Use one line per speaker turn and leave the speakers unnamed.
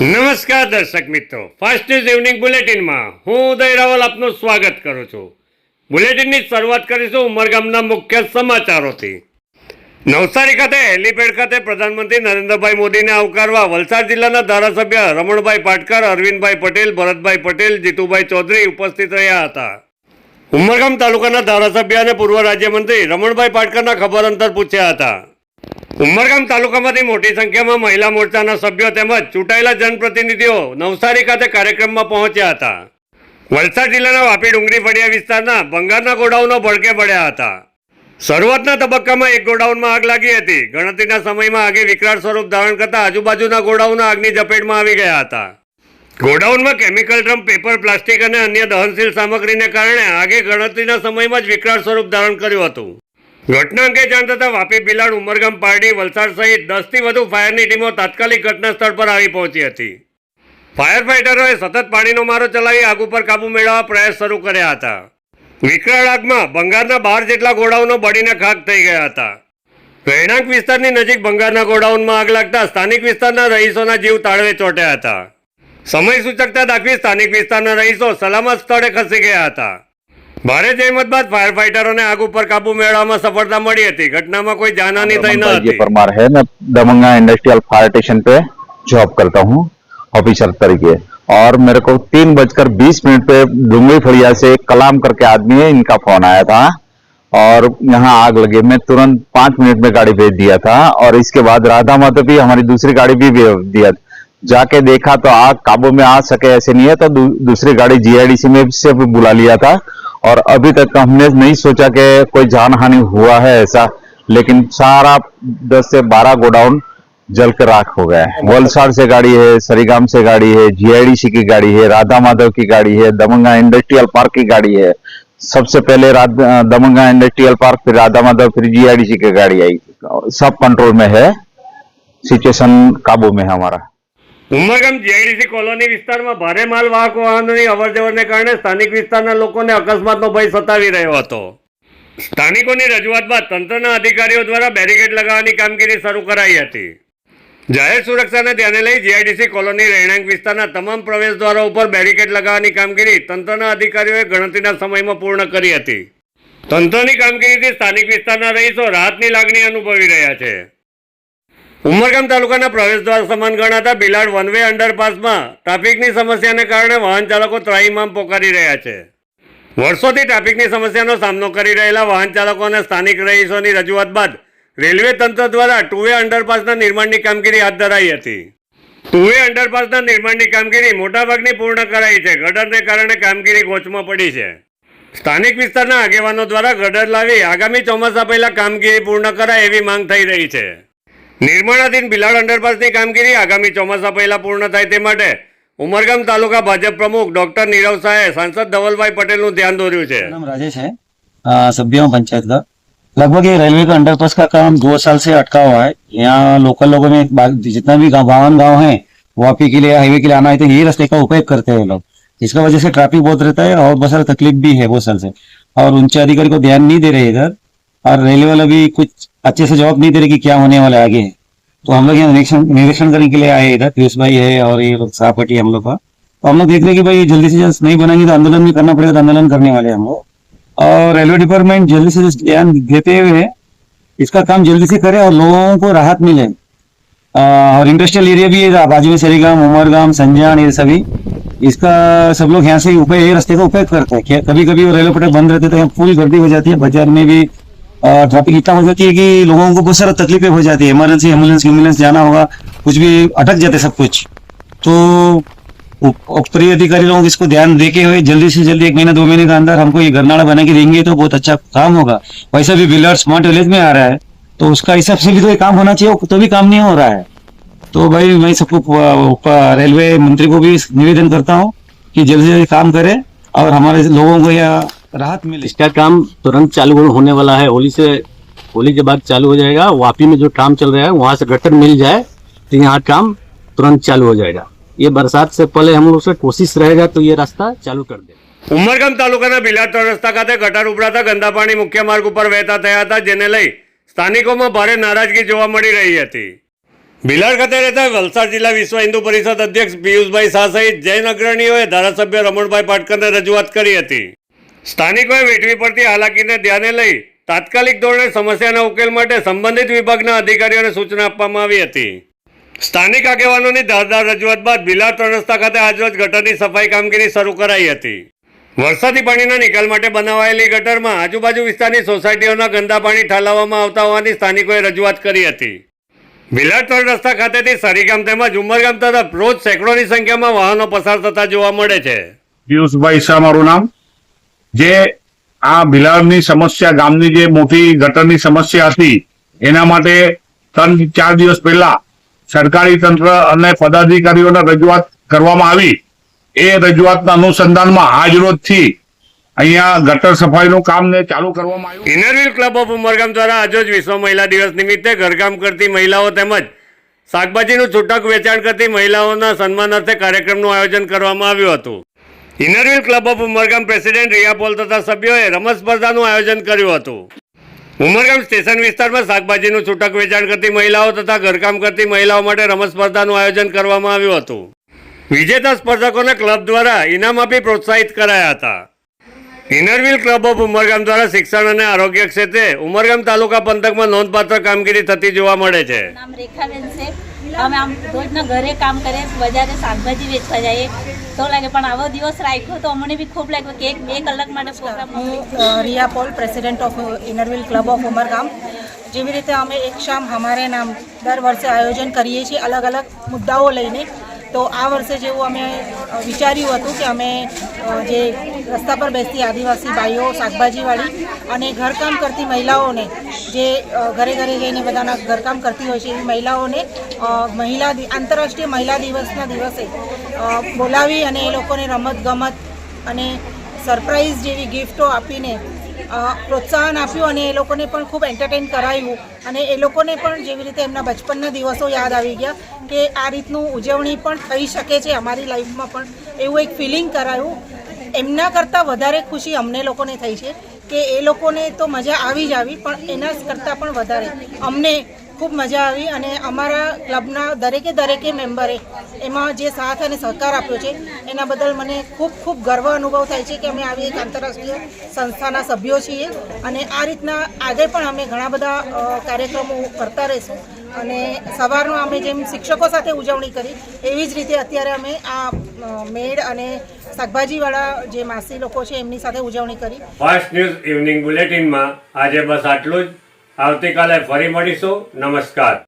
નમસ્કાર દર્શક મિત્રો. ફાસ્ટ ન્યૂઝ ઇવનિંગ બુલેટિનમાં હું ઉદય રાવલ આપનું સ્વાગત કરું છું. બુલેટિનની શરૂઆત કરીશું ઉમરગામના મુખ્ય સમાચારોથી. નવસારી ખાતે હેલીપેડ ખાતે પ્રધાનમંત્રી નરેન્દ્રભાઈ મોદીને આવકારવા વલસાડ જિલ્લાના ધારાસભ્ય રમણભાઈ પાટકર, અરવિંદભાઈ પટેલ, ભરતભાઈ પટેલ, જીતુભાઈ ચૌધરી ઉપસ્થિત રહ્યા હતા. ઉમરગામ તાલુકાના ધારાસભ્ય અને પૂર્વ રાજ્યમંત્રી રમણભાઈ પાટકરના ખબર અંતર પૂછ્યા હતા. ઉમરગામ તાલુકામાંથી મોટી સંખ્યામાં મહિલા મોરચાના સભ્યો તેમજ ચૂંટાયેલા જનપ્રતિનિધિઓ નવસારી ખાતે કાર્યક્રમમાં પહોંચ્યા હતા. વલસાડ જિલ્લાના વાપી ડુંગરી ફળિયા વિસ્તારના ભંગારના ગોડાઉનો ભડકે પડ્યા હતા. શરૂઆતના તબક્કામાં એક ગોડાઉનમાં આગ લાગી હતી. ગણતરીના સમયમાં આગે વિકરાળ સ્વરૂપ ધારણ કરતા આજુબાજુના ગોડાઉનો આગની ઝપેટમાં આવી ગયા હતા. ગોડાઉનમાં કેમિકલ ડ્રમ, પેપર, પ્લાસ્ટિક અને અન્ય દહનશીલ સામગ્રીને કારણે આગે ગણતરીના સમયમાં જ વિકરાળ સ્વરૂપ ધારણ કર્યું હતું. ઘટના અંગે જાણ થતાં વાપી બિલાડ, ઉમરગામ, પારડી, વલસાડ સહિત દસથી વધુ ફાયરની ટીમો તાત્કાલિક ઘટના સ્થળ પર આવી પહોંચી હતી. ફાયર ફાઇટરોએ સતત પાણીનો મારો ચલાવી આગ ઉપર કાબુ મેળવવા પ્રયાસ શરૂ કર્યા હતા. વિકરાળ આગમાં બંગાળના બાર જેટલા ગોડાઉનો બળીને ખાક થઈ ગયા હતા. રહેણાંક વિસ્તારની નજીક બંગાળના ગોડાઉનમાં આગ લાગતા સ્થાનિક વિસ્તારના રહીશોના જીવ તાળવે ચોટ્યા હતા. સમય સૂચકતા દાખવી સ્થાનિક વિસ્તારના રહીશો સલામત સ્થળે ખસી ગયા હતા. ભારે જહેમત બાદ ફાયર ફાઇટરોને આગ ઉપર કાબુ મેળવવામાં સફળતા મળી હતી ઘટનામાં કોઈ જાનહાની થઈ ન
रमन भाई
હતી
परमार है मैं दमंगा इंडस्ट्रियल फायर स्टेशन पे जॉब करता हूँ ऑफिसर तरीके और मेरे को तीन बजकर बीस मिनट पे डूंगरी फड़िया से एक कलाम करके आदमी है इनका फोन आया था और यहाँ आग लगी मैं तुरंत पांच मिनट में गाड़ी भेज दिया था और इसके बाद राधा माधव भी हमारी दूसरी गाड़ी भी भेज दिया जाके देखा तो आग काबू में आ सके ऐसे नहीं है तो दू, दूसरी गाड़ी जीआईडीसी में से भी बुला लिया था और अभी तक हमने नहीं सोचा कि कोई जान हानि हुआ है ऐसा, लेकिन सारा दस से बारह गोडाउन जल कर राख हो गया है। वलसाड़ से गाड़ी है, सरीगाम से गाड़ी है जीआईडीसी की गाड़ी है, राधा माधव की गाड़ी है, दमंगा इंडस्ट्रियल पार्क की गाड़ी है। सबसे पहले दमंगा इंडस्ट्रियल पार्क, फिर राधा माधव, फिर जीआईडीसी की गाड़ी आई। सब कंट्रोल में है। सिचुएशन काबू में है हमारा।
ઉમરગામ જીઆઈડીસી કોલોની વિસ્તારમાં ભારે માલ વાહક વાહનોની અવરજવરને કારણે સ્થાનિક વિસ્તારના લોકોને અકસ્માતનો ભય સતાવી રહ્યો હતો. સ્થાનિકોની રજૂઆત બાદ તંત્રના અધિકારીઓ દ્વારા બેરિકેડ લગાવવાની કામગીરી શરૂ કરાઈ હતી. જાહેર સુરક્ષાને ધ્યાને લઈ જીઆઈડીસી કોલોની રહેણાંક વિસ્તારના તમામ પ્રવેશ દ્વારો ઉપર બેરિકેડ લગાવવાની કામગીરી તંત્રના અધિકારીઓએ ગણતરીના સમયમાં પૂર્ણ કરી હતી. તંત્રની કામગીરીથી સ્થાનિક વિસ્તારના રહીશો રાહતની લાગણી અનુભવી રહ્યા છે. ઉમરગામ તાલુકાના પ્રવેશ દ્વાર સમાન ગણાતા બિલાડ વન વે અંડરપાસમાં ટ્રાફિકની સમસ્યાને કારણે વાહન ચાલકો ત્રાહીમામ પોકારી રહ્યા છે. વર્ષોથી ટ્રાફિકની સમસ્યાનો સામનો કરી રહેલા વાહન ચાલકો અને સ્થાનિક રહીશોની રજૂઆત બાદ રેલવે તંત્ર દ્વારા ટુ વે અંડરપાસના નિર્માણની કામગીરી હાથ ધરાઈ હતી. ટુ વે અંડરપાસના નિર્માણની કામગીરી મોટાભાગની પૂર્ણ કરાઈ છે. ગડરને કારણે કામગીરી ગોચમાં પડી છે. સ્થાનિક વિસ્તારના આગેવાનો દ્વારા ગડર લાવી આગામી ચોમાસા પહેલા કામગીરી પૂર્ણ કરાય એવી માંગ થઈ રહી છે. નિર્માણાધીન બિલાડ અંડરપાસની કામગીરી આગામી ચોમાસા પહેલા પૂર્ણ થાય તે માટે ઉમરગામ તાલુકા ભાજપ પ્રમુખ ડોક્ટર નીરવ શાહે સાંસદ ધવલભાઈ પટેલનું ધ્યાન દોર્યું છે
मेरा नाम राजेश है अ, सभ्य हूँ पंचायत का लगभग ये रेलवे का अंडरपास का काम दो साल से अटका हुआ है यहाँ लोकल लोगों में बा- जितना भी गाँव बावन गाँव है वापी के लिए हाईवे के लिए आना है तो यही रास्ते का उपयोग करते हैं लोग इसका वजह से ट्रैफिक बहुत रहता है और बहुत सारा तकलीफ भी है बहुत साल से और उच्च अधिकारी को ध्यान नहीं दे रहे इधर और रेलवे वाला भी कुछ अच्छे से जवाब नहीं दे रहे कि क्या होने वाला है आगे। तो हम लोग यहाँ निरीक्षण करने के लिए आए इधर, पीयूष भाई है और ये लोग है हम लोग का। तो हम लोग देख रहे हैं कि भाई जल्दी से जल्द नहीं बनाएँगे तो आंदोलन भी करना पड़ेगा तो आंदोलन करने वाले हम लोग। और रेलवे डिपार्टमेंट जल्दी से जल्द ध्यान देते हुए इसका काम जल्दी से करे और लोगों को राहत मिले। और इंडस्ट्रियल एरिया भी है बाजू में सरीगाम, उमरगाम संजान ये सभी, इसका सब लोग यहाँ से उपयोग रास्ते का उपयोग करते हैं। कभी कभी वो रेलवे पटक बंद रहते हैं तो यहाँ फुल गर्दी हो जाती है, बाज़ार में भी ट्रैफ़िक इतना हो जाती है कि लोगों को बहुत सारा तकलीफें हो जाती है। इमरजेंसी एंबुलेंस एंबुलेंस जाना होगा, कुछ भी अटक जाते सब कुछ। तो ऊपरी अधिकारी लोग इसको ध्यान देके हुए, जल्दी से जल्दी एक महीना, दो महीने के अंदर हमको ये गरनाड़ा बना के देंगे तो बहुत अच्छा काम होगा। वैसा भी बिल्डर स्मार्ट विलेज में आ रहा है तो उसका हिसाब से भी तो काम होना चाहिए तो भी काम नहीं हो रहा है। तो भाई, मैं सबको रेलवे मंत्री को भी निवेदन करता हूँ कि जल्दी से जल्दी काम करे और हमारे लोगों को यह राहत मिले
इसका काम तुरंत चालू होने वाला है होली से होली के बाद चालू हो जाएगा वापी में जो काम चल रहा है वहां से गटर मिल जाए तो यहाँ काम तुरंत चालू हो जाएगा ये बरसात से पहले हम लोग से कोशिश रहेगा तो ये रास्ता चालू कर दे
ઉમરગામ તાલુકાના બિલાડ ત્રણ રસ્તા ખાતે ગટર ઉભરાતા ગંદા પાણી મુખ્ય માર્ગ ઉપર વહેતા થયા હતા જેને લઈ સ્થાનિકોમાં ભારે નારાજગી જોવા મળી રહી હતી ભિલાડ ખાતે રહેતા વલસાડ જિલ્લા વિશ્વ હિન્દુ પરિષદ અધ્યક્ષ પિયુષભાઈ શાહ સહિત જૈન અગ્રણીઓએ ધારાસભ્ય રમણભાઈ પાટકરને રજૂઆત કરી હતી સ્થાનિકોએ વેઠવી પડતી હાલાકીને ધ્યાને લઈ તાત્કાલિક ધોરણે સમસ્યાના ઉકેલ માટે સંબંધિત વિભાગના અધિકારીઓને સૂચના આપવામાં આવી હતી. સ્થાનિક આગેવાનોની ધારદાર રજૂઆત બાદ ભિલાડ ત્રણ રસ્તા ખાતે આજરોજ ગટરની સફાઈ કામગીરી શરૂ કરાઈ હતી. વરસાદી પાણીના નિકાલ માટે બનાવાયેલી ગટરમાં આજુબાજુ વિસ્તારની સોસાયટીઓના ગંદા પાણી ઠાલવવામાં આવતા હોવાની સ્થાનિકોએ રજૂઆત કરી હતી. ભિલાડ ત્રણ રસ્તા ખાતેથી સરીગામ તેમજ ઉમરગામ તરફ રોજ સેંકડોની સંખ્યામાં વાહનો પસાર થતા જોવા મળે છે.
પિયુષભાઈ શાહ, મારું નામ. જે આ ભિલાડની સમસ્યા, ગામની જે મોટી ગટરની સમસ્યા હતી, એના માટે ત્રણ ચાર દિવસ પહેલા સરકારી તંત્ર અને પદાધિકારીઓને રજૂઆત કરવામાં આવી. એ રજૂઆતના અનુસંધાનમાં આજરોજથી અહીંયા ગટર સફાઈનું કામ ને ચાલુ કરવામાં આવ્યું.
ઇનરવ્હીલ ક્લબ ઓફ ઉમરગામ દ્વારા આજરોજ વિશ્વ મહિલા દિવસ નિમિત્તે ઘરકામ કરતી મહિલાઓ તેમજ શાકભાજીનું છૂટક વેચાણ કરતી મહિલાઓના સન્માનાર્થે કાર્યક્રમનું આયોજન કરવામાં આવ્યું હતું. Inner Wheel club of Umargam president Riya Paul તથા સભ્યોએ રમત સ્પર્ધાનું આયોજન કર્યું હતું. ઉમરગામ સ્ટેશન વિસ્તારમાં શાકભાજીનું છૂટક વેચાણ કરતી મહિલાઓ તથા ઘરકામ કરતી મહિલાઓ માટે રમત સ્પર્ધાનું આયોજન કરવામાં આવ્યું હતું. વિજેતા સ્પર્ધકોને ક્લબ દ્વારા ઇનામ આપી પ્રોત્સાહિત કરાયા હતા. ઇનરવ્હીલ ક્લબ ઓફ ઉમરગામ દ્વારા શિક્ષણ અને આરોગ્ય ક્ષેત્રે ઉમરગામ તાલુકા પંથકમાં નોંધપાત્ર કામગીરી થતી જોવા મળે છે.
નામ રેખાબેન છે. અમે આમ રોજના ઘરે કામ કરીએ બજારે શાકભાજી વેચવા જઈએ. તો લાગે પણ આવો દિવસ રાખ્યો તો અમને બી ખૂબ લાગ્યું કે એક બે કલાક માટે પ્રોગ્રામ
હું Riya Paul president of Inner Wheel club of Umargam. જેવી રીતે અમે એક શામ હમારે નામ દર વર્ષે આયોજન કરીએ છીએ અલગ અલગ મુદ્દાઓ લઈને. તો આ વર્ષે જેવું અમે વિચાર્યું હતું કે અમે જે રસ્તા પર બેસતી આદિવાસી ભાઈઓ, શાકભાજીવાળી અને ઘરકામ કરતી મહિલાઓને, જે ઘરે ઘરે જઈને બધાના ઘરકામ કરતી હોય છે એવી મહિલાઓને મહિલા આંતરરાષ્ટ્રીય મહિલા દિવસના દિવસે બોલાવી અને એ લોકોને રમત ગમત અને સરપ્રાઈઝ જેવી ગિફ્ટો આપીને પ્રોત્સાહન આપ્યું અને એ લોકોને પણ ખૂબ એન્ટરટેન કરાવ્યું અને એ લોકોને પણ જેવી રીતે એમના બચપનના દિવસો યાદ આવી ગયા કે આ રીતનું ઉજવણી પણ થઈ શકે છે. અમારી લાઈફમાં પણ એવું એક ફિલિંગ કરાયું એમના કરતાં વધારે ખુશી અમને લોકોને થઈ છે કે એ લોકોને તો મજા આવી જ આવી, પણ એના કરતાં પણ વધારે. અમને ખૂબ મજા આવી અને અમારા ક્લબના દરેકે દરેકે મેમ્બરે એમાં જે સાથ અને સહકાર આપ્યો છે, એના બદલ મને ખૂબ ખૂબ ગર્વ અનુભવ થાય છે કે અમે આવી એક આંતરરાષ્ટ્રીય સંસ્થાના સભ્યો છીએ અને આ રીતના આજે પણ અમે ઘણા બધા કાર્યક્રમો કરતા રહીશું અને સવારનો અમે જેમ શિક્ષકો સાથે ઉજવણી કરી, એવી જ રીતે અત્યારે અમે આ મેળ અને શાકભાજીવાળા જે માસી લોકો છે, એમની સાથે ઉજવણી કરી.
ફર્સ્ટ ન્યૂઝ ઇવનિંગ બુલેટિનમાં આજે બસ આટલું જ. આવતીકાલે ફરી મળીશું. નમસ્કાર.